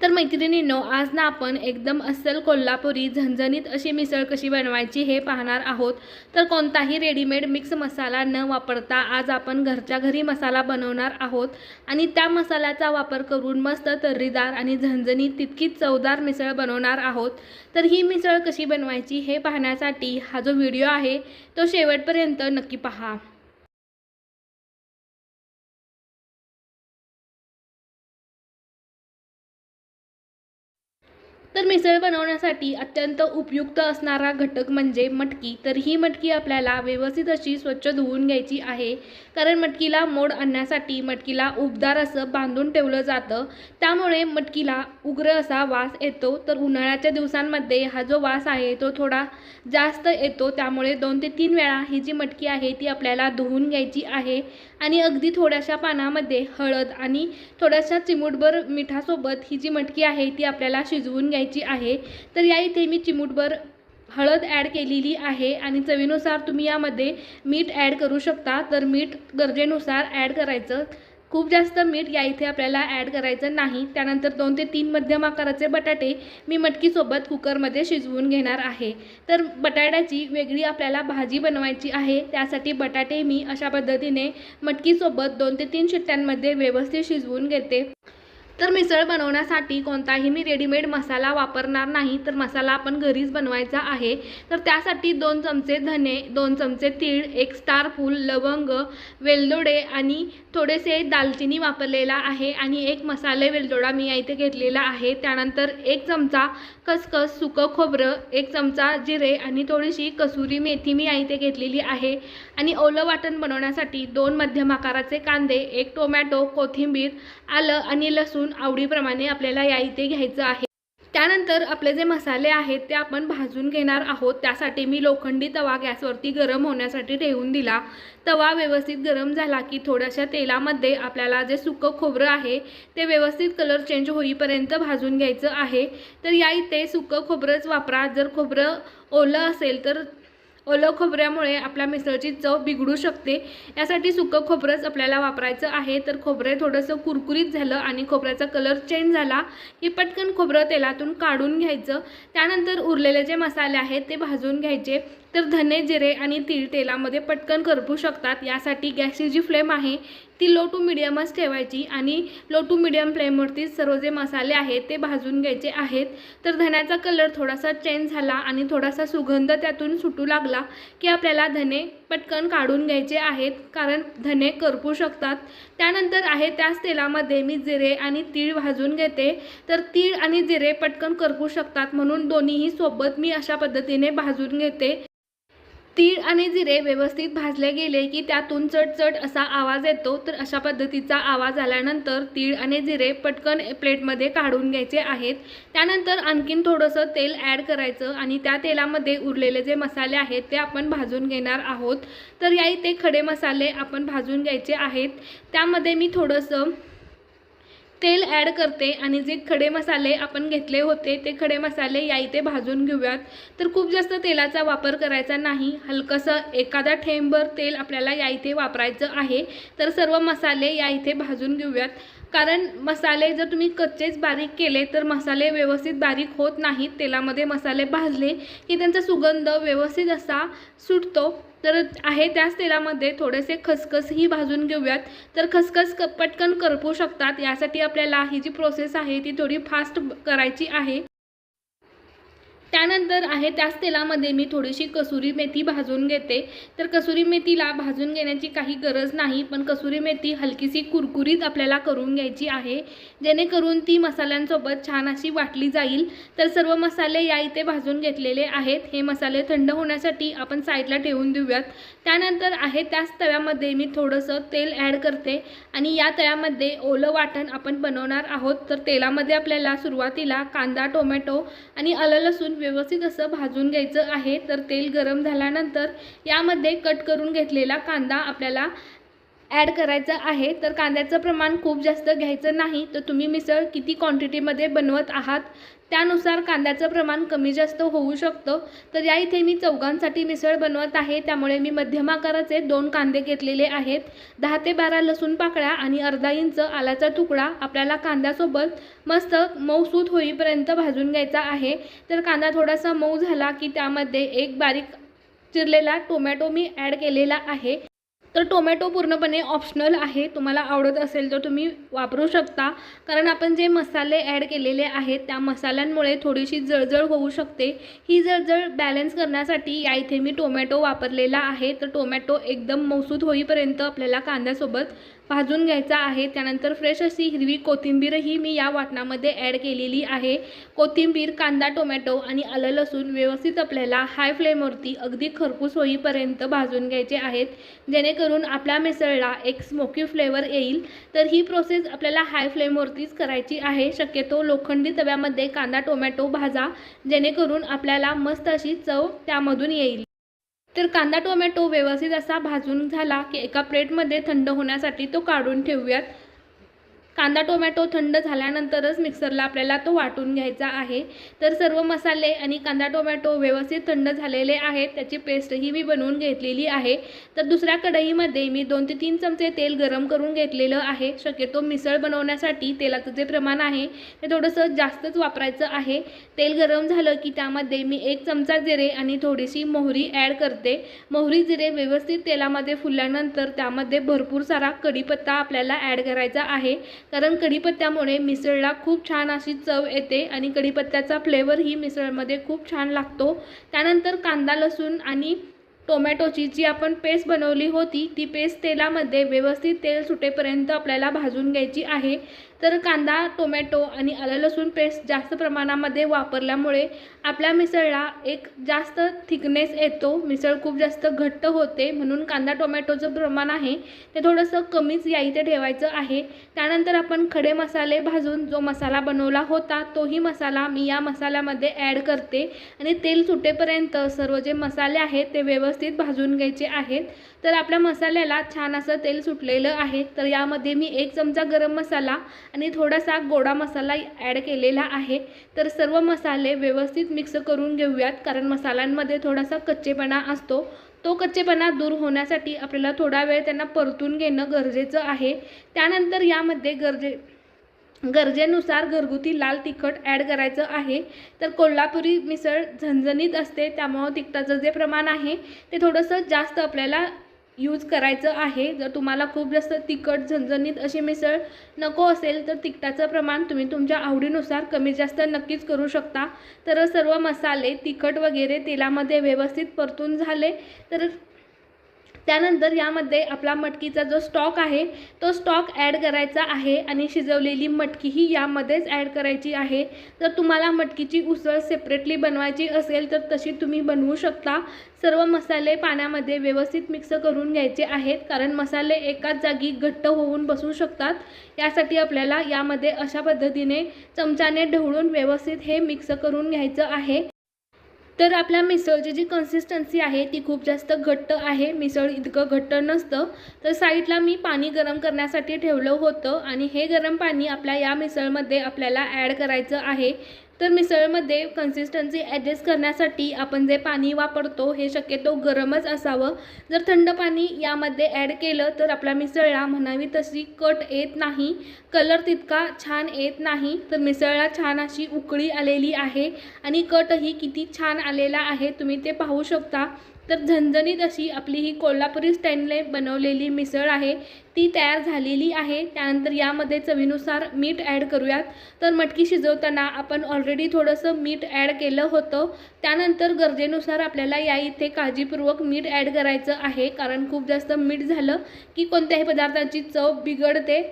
तर मैत्रिणींनो आज ना आपण एकदम अस्सल कोल्हापुरी झणझणीत अशी मिसळ कशी बनवायची हे पाहणार आहोत. तर कोणताही रेडीमेड मिक्स मसाला न वापरता आज आपण घरच्या घरी मसाला बनवणार आहोत. आणि त्या मसाल्याचा वापर करून मस्त तर्रीदार आणि झणझणीत तितकीच चवदार मिसळ बनवणार आहोत. तर ही मिसळ कशी बनवायची हे पाहण्यासाठी हा जो व्हिडिओ आहे तो शेवटपर्यंत नक्की पहा. तर मिसळ बनवण्यासाठी अत्यंत उपयुक्त असणारा घटक म्हणजे मटकी. तर ही मटकी आपल्याला व्यवस्थित अशी स्वच्छ धुवून घ्यायची आहे. कारण मटकीला मोड आणण्यासाठी मटकीला उबदार असं बांधून ठेवलं जातं. त्यामुळे मटकीला उग्र असा वास येतो. तर उन्हाळ्याच्या दिवसांमध्ये हा जो वास आहे तो थोडा जास्त येतो. त्यामुळे दोन ते तीन वेळा ही जी मटकी आहे ती आपल्याला धुवून घ्यायची आहे. आणि अगदी थोड्याशा पानामध्ये हळद आणि थोड्याशा चिमूटभर मिठासोबत ही जी मटकी आहे ती आपल्याला शिजवून घ्यायची आहे. तर या इथे मी चिमूटभर हळद ॲड केलेली आहे आणि चवीनुसार तुम्ही यामध्ये मीठ ॲड करू शकता. तर मीठ गरजेनुसार ॲड करायचं. खूप जास्त मीठ या इथे आपल्याला ॲड करायचं नाही. त्यानंतर दोन ते तीन मध्यम आकाराचे बटाटे मी मटकीसोबत कुकरमध्ये शिजवून घेणार आहे. तर बटाट्याची वेगळी आपल्याला भाजी बनवायची आहे. त्यासाठी बटाटे मी अशा पद्धतीने मटकीसोबत दोन ते तीन शिट्ट्यांमध्ये व्यवस्थित शिजवून घेते. तर मिसळ बनवण्यासाठी कोणताही मी रेडीमेड मसाला वापरणार नाही तर मसाला आपण घरीच बनवायचा आहे. तर त्यासाठी दोन चमचे धने दोन चमचे तीळ एक स्टार फूल लवंग वेलदोडे आणि थोडेसे दालचिनी वापरलेला आहे आणि एक मसाले वेलदोडा मी या इथे घेतलेला आहे. त्यानंतर एक चमचा खसखस सुकं खोबरं एक चमचा जिरे आणि थोडीशी कसुरी मेथी मी या इथे घेतलेली आहे. आणि ओलं वाटण बनवण्यासाठी दोन मध्यम आकाराचे कांदे एक टोमॅटो कोथिंबीर आलं आणि लसूण आवडीप्रमाणे आपल्याला या इथे घ्यायचं आहे. त्यानंतर आपले जे मसाले आहेत ते आपण भाजून घेणार आहोत. त्यासाठी मी लोखंडी तवा गॅसवरती गरम होण्यासाठी ठेवून दिला. तवा व्यवस्थित गरम झाला की थोड्याशा तेलामध्ये आपल्याला जे सुकं खोबरं आहे ते व्यवस्थित कलर चेंज होईपर्यंत भाजून घ्यायचं आहे. तर या इथे सुकं खोबरंच वापरा. जर खोबरं ओलं असेल तर ओलं खोबऱ्यामुळे आपल्या मिसळची चव बिघडू शकते. यासाठी सुकं खोबरंच आपल्याला वापरायचं आहे. तर खोबरे थोडंसं कुरकुरीत झालं आणि खोबऱ्याचा कलर चेंज झाला की पटकन खोबरं तेलातून काढून घ्यायचं. त्यानंतर उरलेले जे मसाले आहेत ते भाजून घ्यायचे. तर धने जिरे आणि तीळ तेलामध्ये पटकन करपू शकतात. यासाठी गॅसची जी फ्लेम आहे ती लो टू मिडियमच ठेवायची आणि लो टू मिडियम फ्लेमवरती सर्व जे मसाले आहेत ते भाजून घ्यायचे आहेत. तर धण्याचा कलर थोडासा चेंज झाला आणि थोडासा सुगंध त्यातून सुटू लागला की आपल्याला धने पटकन काढून घ्यायचे आहेत. कारण धने करपू शकतात. त्यानंतर आहे त्याच तेलामध्ये मी जिरे आणि तीळ भाजून घेते. तर तीळ आणि जिरे पटकन करपू शकतात म्हणून दोन्हीही सोबत मी अशा पद्धतीने भाजून घेते. तीळ आणि जिरे व्यवस्थित भाजले गेले की त्यातून चटचट असा आवाज येतो. तर अशा पद्धतीचा आवाज आल्यानंतर तीळ आणि जिरे पटकन प्लेटमध्ये काढून घ्यायचे आहेत. त्यानंतर आणखीन थोडंसं तेल ॲड करायचं आणि त्या तेलामध्ये उरलेले जे मसाले आहेत ते आपण भाजून घेणार आहोत. तर या इथे खडे मसाले आपण भाजून घ्यायचे आहेत. त्यामध्ये मी थोडंसं तेल ॲड करते आणि जे खडे मसाले आपण घेतले होते ते खडे मसाले या इथे भाजून घेऊयात. तर खूप जास्त तेलाचा वापर करायचा नाही. हलकंसं एखादा ठेंबर तेल आपल्याला या इथे वापरायचं आहे. तर सर्व मसाले या इथे भाजून घेऊयात. कारण मसाले जर तुम्ही कच्चेच बारीक केले तर मसाले व्यवस्थित बारीक होत नाहीत. तेलामध्ये मसाले भाजले की त्यांचा सुगंध व्यवस्थित असा सुटतो. तर आहे त्याच तेलामध्ये थोडेसे खसखसही भाजून घेऊयात. तर खसखस क पटकन करपू शकतात. यासाठी आपल्याला ही जी प्रोसेस आहे ती थोडी फास्ट करायची आहे. त्यानंतर आहे त्याच तेलामध्ये मी थोडीशी कसुरी मेथी भाजून घेते. तर कसुरी मेथीला भाजून घेण्याची काही गरज नाही पण कसुरी मेथी हलकीशी कुरकुरीत आपल्याला करून घ्यायची आहे. जेणेकरून ती मसाल्यांसोबत छान अशी वाटली जाईल. तर सर्व मसाले या इथे भाजून घेतलेले आहेत. हे मसाले थंड होण्यासाठी आपण साईडला ठेवून देऊयात. त्यानंतर आहे त्याच तव्यामध्ये मी थोडंसं तेल ॲड करते आणि या तव्यामध्ये ओलं वाटण आपण बनवणार आहोत. तर तेलामध्ये आपल्याला सुरुवातीला कांदा टोमॅटो आणि आलं लसूण व्यवस्थित असं भाजून घ्यायचं आहे तर तेल गरम झाल्यानंतर यामध्ये कट करून घेतलेला कांदा आपल्याला ॲड करायचं आहे तर कांद्याचं प्रमाण खूप जास्त घ्यायचं नाही तर तुम्ही मिसळ किती क्वांटिटीमध्ये बनवत आहात त्यानुसार कांद्याचं प्रमाण कमी जास्त होऊ शकतं. तर या इथे मी चौघांसाठी मिसळ बनवत आहे त्यामुळे मी मध्यम आकाराचे दोन कांदे घेतलेले आहेत. दहा ते बारा लसूण पाकळ्या आणि अर्धा इंच आलाचा तुकडा आपल्याला कांद्यासोबत मस्त मऊसूत होईपर्यंत भाजून घ्यायचा आहे. तर कांदा थोडासा मऊ झाला की त्यामध्ये एक बारीक चिरलेला टोमॅटो मी ॲड केलेला आहे. तर टोमॅटो पूर्णपणे ऑप्शनल आहे. तुम्हाला आवडत असेल तर तुम्ही वापरू शकता. कारण आपण जे मसाले ॲड केलेले आहेत त्या मसाल्यांमुळे थोडीशी जळजळ होऊ शकते. ही जळजळ बॅलन्स करण्यासाठी या इथे मी टोमॅटो वापरलेला आहे. तर टोमॅटो एकदम मौसूद होईपर्यंत आपल्याला कांद्यासोबत भाजून घ्यायचा आहे. त्यानंतर फ्रेश अशी हिरवी कोथिंबीरही मी या वाटणामध्ये ॲड केलेली आहे. कोथिंबीर कांदा टोमॅटो आणि आलं लसूण व्यवस्थित आपल्याला हाय फ्लेमवरती अगदी खरपूस होईपर्यंत भाजून घ्यायचे आहेत. जेणेकरून आपल्या मिसळला एक स्मोकी फ्लेवर येईल. तर ही प्रोसेस आपल्याला हाय फ्लेमवरतीच करायची आहे. शक्यतो लोखंडी तव्यामध्ये कांदा टोमॅटो भाजा जेणेकरून आपल्याला मस्त अशी चव त्यामधून येईल. तर कांदा टोमॅटो व्यवस्थित असा भाजून झाला की एका प्लेटमध्ये थंड होण्यासाठी तो काढून ठेवूयात. कांदा टोमॅटो थंड झाल्यानंतरच मिक्सरला आपल्याला तो वाटून घ्यायचा आहे. तर सर्व मसाले आणि कांदा टोमॅटो व्यवस्थित थंड झालेले आहेत. त्याची पेस्टही मी बनवून घेतलेली आहे. तर दुसऱ्या कढईमध्ये मी दोन ते तीन चमचे तेल गरम करून घेतलेलं आहे. शक्यतो मिसळ बनवण्यासाठी तेलाचं जे प्रमाण आहे ते थोडंसं जास्तच वापरायचं आहे. तेल गरम झालं की त्यामध्ये मी एक चमचा जिरे आणि थोडीशी मोहरी ॲड करते. मोहरी जिरे व्यवस्थित तेलामध्ये फुलल्यानंतर त्यामध्ये भरपूर सारा कढीपत्ता आपल्याला ॲड करायचा आहे. कारण कढीपत्त्यामुळे मिसळला खूप छान अशी चव येते आणि कढीपत्त्याचा फ्लेवरही मिसळमध्ये खूप छान लागतो. त्यानंतर कांदा लसूण आणि टोमॅटोची जी आपण पेस्ट बनवली होती ती पेस्ट तेलामध्ये व्यवस्थित तेल सुटेपर्यंत आपल्याला भाजून घ्यायची आहे. तर कांदा टोमॅटो आणि आलं लसूण पेस्ट जास्त प्रमाणामध्ये वापरल्यामुळे आपल्या मिसळला एक जास्त थिकनेस येतो. मिसळ खूप जास्त घट्ट होते म्हणून कांदा टोमॅटोचं प्रमाण आहे ते थोडंसं कमीच या इथे ठेवायचं आहे. त्यानंतर आपण खडे मसाले भाजून जो मसाला बनवला होता तोही मसाला मी या मसाल्यामध्ये ॲड करते आणि तेल सुटेपर्यंत सर्व जे मसाले आहेत ते व्यवस्थित भाजून घ्यायचे आहेत. तर आपल्या मसाल्याला छान असं तेल सुटलेलं आहे. तर यामध्ये मी एक चमचा गरम मसाला आणि थोडासा गोडा मसाला ॲड केलेला आहे. तर सर्व मसाले व्यवस्थित मिक्स करून घेऊयात. कारण मसाल्यांमध्ये थोडासा कच्चेपणा असतो. तो कच्चेपणा दूर होण्यासाठी आपल्याला थोडा वेळ त्यांना परतून घेणं गरजेचं आहे. त्यानंतर यामध्ये गरजे गरजेनुसार घरगुती लाल तिखट ॲड करायचं आहे. तर कोल्हापुरी मिसळ झणझणीत असते. त्यामुळं तिखटाचं जे प्रमाण आहे ते थोडंसं जास्त आपल्याला यूज करायचं आहे. जर तुम्हाला खूप जास्त तिखट झणझणीत अशी मिसळ नको असेल तर तिखटाचं प्रमाण तुम्ही तुमच्या आवडीनुसार कमी जास्त नक्कीच करू शकता. तर सर्व मसाले तिखट वगैरे तेलामध्ये व्यवस्थित परतून झाले. तर त्यानंतर यामध्ये आपला मटकीचा जो स्टॉक आहे तो स्टॉक ॲड करायचा आहे आणि शिजवलेली मटकी ही यामध्येच ॲड करायची आहे. जर तुम्हाला मटकीची उसळ सेपरेटली बनवायची असेल तर तशी तुम्ही बनवू शकता. सर्व मसाले पाण्यामध्ये व्यवस्थित मिक्स करून घ्यायचे आहेत कारण मसाले एकाच जागी घट्ट होऊन बसू शकतात. यासाठी आपल्याला यामध्ये अशा पद्धतीने चमच्याने ढवळून व्यवस्थित हे मिक्स करून घ्यायचं आहे. तर आपल्या मिसळची जी कन्सिस्टन्सी आहे ती खूप जास्त घट्ट आहे. मिसळ इतकं घट्ट नसतं. तर साईडला मी पाणी गरम करण्यासाठी ठेवलं होतं आणि हे गरम पाणी आपल्या या मिसळमध्ये आपल्याला ॲड करायचं आहे. तर मिसळमध्ये कन्सिस्टन्सी ॲडजस्ट करण्यासाठी आपण जे पाणी वापरतो हे शक्यतो गरमच असावं. जर थंड पाणी यामध्ये ॲड केलं तर आपला मिसळला म्हणावी तशी कट येत नाही कलर तितका छान येत नाही. तर मिसळला छान अशी उकळी आलेली आहे आणि कटही किती छान आलेला आहे तुम्ही ते पाहू शकता. तर झणझणीत अशी आपली ही कोल्हापुरी स्टँडने बनवलेली मिसळ आहे ती तयार झालेली आहे. त्यानंतर यामध्ये चवीनुसार मीठ ॲड करूयात. तर मटकी शिजवताना आपण ऑलरेडी थोडंसं मीठ ॲड केलं होतं. त्यानंतर गरजेनुसार आपल्याला या इथे काळजीपूर्वक मीठ ॲड करायचं आहे कारण खूप जास्त मीठ झालं की कोणत्याही पदार्थाची चव बिघडते.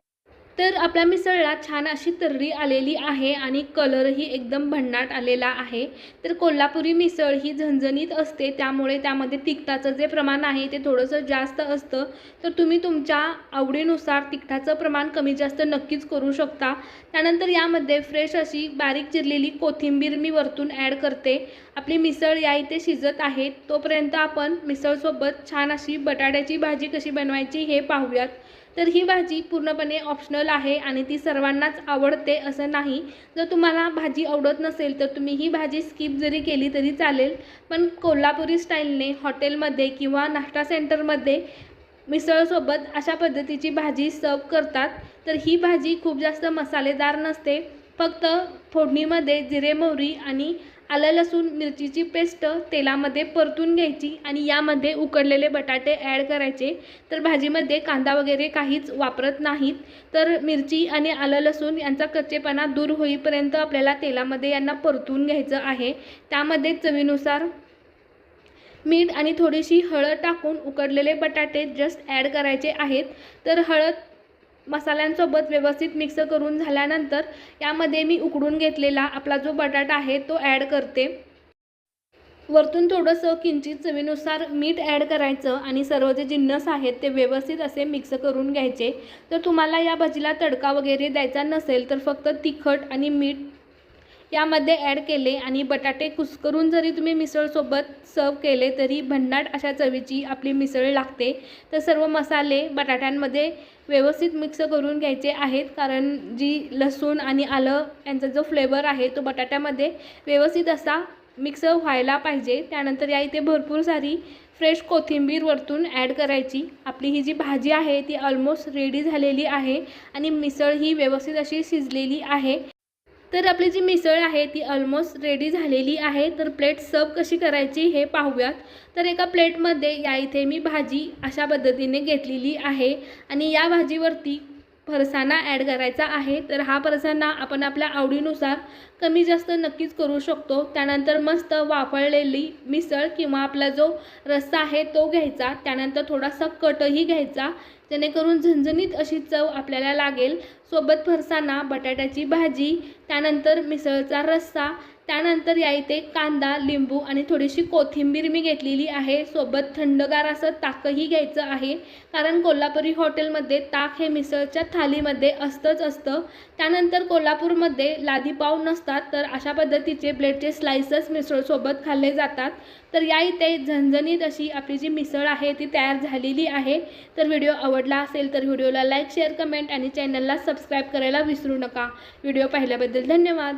तर आपल्या मिसळला छान अशी तर्री आलेली आहे आणि कलरही एकदम भन्नाट आलेला आहे. तर कोल्हापुरी मिसळ ही झणझणीत असते त्यामुळे त्यामध्ये तिखटाचं जे प्रमाण आहे ते थोडंसं जास्त असतं. तर तुम्ही तुमच्या आवडीनुसार तिखटाचं प्रमाण कमी जास्त नक्कीच करू शकता. त्यानंतर यामध्ये फ्रेश अशी बारीक चिरलेली कोथिंबीर मी वरतून ॲड करते. आपली मिसळ या इथे शिजत आहे तोपर्यंत आपण मिसळसोबत छान अशी बटाट्याची भाजी कशी बनवायची हे पाहूयात. तर ही भाजी पूर्णपणे ऑप्शनल आहे आणि ती सर्वांनाच आवडते असं नाही. जर तुम्हाला भाजी आवडत नसेल तर तुम्ही ही भाजी स्किप जरी केली तरी चालेल. पण कोल्हापुरी स्टाईलने हॉटेलमध्ये किंवा नाश्ता सेंटरमध्ये मिसळसोबत अशा पद्धतीची भाजी सर्व करतात. तर ही भाजी खूप जास्त मसालेदार नसते. फक्त फोडणीमध्ये जिरे मोहरी आणि आलं लसूण मिरचीची पेस्ट तेलामध्ये परतून घ्यायची आणि यामध्ये उकडलेले बटाटे ॲड करायचे. तर भाजीमध्ये कांदा वगैरे काहीच वापरत नाहीत. तर मिरची आणि आलं लसूण यांचा कच्चेपणा दूर होईपर्यंत आपल्याला तेलामध्ये यांना परतून घ्यायचं आहे. त्यामध्ये चवीनुसार मीठ आणि थोडीशी हळद टाकून उकडलेले बटाटे जस्ट ॲड करायचे आहेत. तर हळद मसाल्यांसोबत व्यवस्थित मिक्स करून झाल्यानंतर यामध्ये मी उकडून घेतलेला आपला जो बटाटा आहे तो ॲड करते. वरतून थोडंसं किंचित चवीनुसार मीठ ॲड करायचं आणि सर्व जे जिन्नस आहेत ते व्यवस्थित असे मिक्स करून घ्यायचे. तर तुम्हाला या भाजीला तडका वगैरे द्यायचा नसेल तर फक्त तिखट आणि मीठ यामध्ये ॲड केले आणि बटाटे कुस्करून जरी तुम्ही मिसळसोबत सर्व केले तरी भन्नाट अशा चवीची आपली मिसळ लागते. तर सर्व मसाले बटाट्यांमध्ये व्यवस्थित मिक्स करून घ्यायचे आहेत. कारण जी लसूण आणि आलं यांचा जो फ्लेवर आहे तो बटाट्यामध्ये व्यवस्थित असा मिक्स व्हायला पाहिजे. त्यानंतर या इथे भरपूर सारी फ्रेश कोथिंबीर वरतून ॲड करायची. आपली ही जी भाजी आहे ती ऑलमोस्ट रेडी झालेली आहे आणि मिसळ ही व्यवस्थित अशी शिजलेली आहे. तर आपली जी मिसळ आहे ती ऑलमोस्ट रेडी झालेली आहे. तर प्लेट सर्व कशी करायची हे पाहूयात. तर एका प्लेटमध्ये या इथे मी भाजी अशा पद्धतीने घेतलेली आहे. आणि या भाजीवरती फरसाना ॲड करायचा आहे तर हा फरसाना आपण आपल्या आवडीनुसार कमी जास्त नक्कीच करू शकतो. त्यानंतर मस्त वाफळलेली मिसळ किंवा आपला जो रस्सा आहे तो घ्यायचा. त्यानंतर थोडासा कटही घ्यायचा जेणेकरून झणझणीत अशी चव आपल्याला लागेल. सोबत फरसाना बटाट्याची भाजी त्यानंतर मिसळचा रस्सा त्यानंतर या इथे कांदा लिंबू आणि थोडीशी कोथिंबीर मी घेतलेली आहे. सोबत थंडगार असं ताकही घ्यायचं आहे. कारण कोल्हापुरी हॉटेलमध्ये ताक हे मिसळच्या थालीमध्ये असतंच असतं. त्यानंतर कोल्हापूरमध्ये लादीपाव नसतात तर अशा पद्धतीचे ब्लेडचे स्लाइसेस मिसळसोबत खाल्ले जातात. तर या इथे झणझणीत अशी आपली जी मिसळ आहे ती तयार झालेली आहे. तर व्हिडिओ आवडला असेल तर व्हिडिओला लाईक शेअर कमेंट आणि चॅनलला सबस्क्राईब करायला विसरू नका. व्हिडिओ पाहिल्याबद्दल धन्यवाद.